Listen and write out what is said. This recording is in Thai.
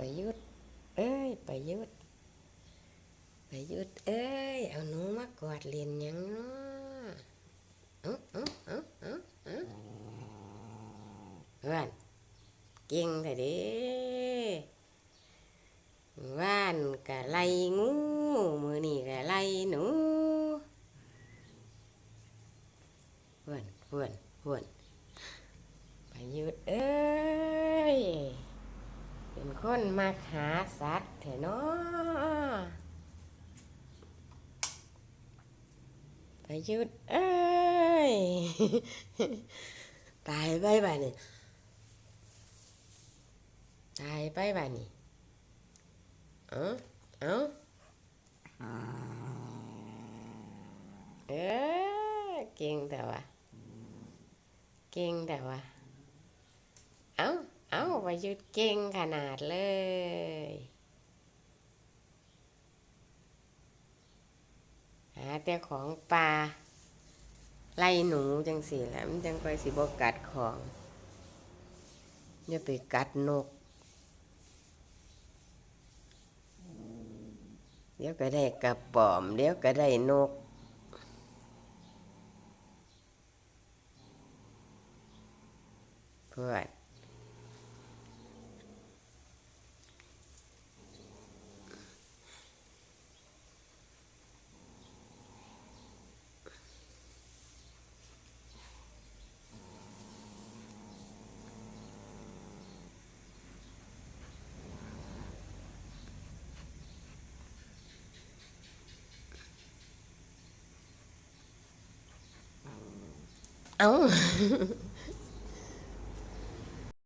ประยุทธ์เอ้ยประยุทธ์ประยุทธ์เอ้ย เอาหนูมากอดเรียนยังเนาะเอ้าเอ้าเอาเอาเอาเพื่อนเก่งแต่เด้ว่านกะไลงู มือนี่กะไลหนูเพื่อนเพื่อนเพื่อนประยุทธ์เอ้ย เป็นคนมาหาสัตว์เถอะเนาะประยุทธ์เอ้ย ตายไปบ้านี่ตายไปบ้านี่เอ้าเอ้าเออเก่งแต่ว่าเก่งแต่ว่าเอ้า เอ้าประยุทธ์เก่งขนาดเลย หาแต่ของปลาไล่หนูจังสิแหล้วมันจังไปสิบกัดของอย่าไปกัดนก เดี๋ยวก็ได้กระป๋อม เดี๋ยวก็ได้นกเพื่อน 哦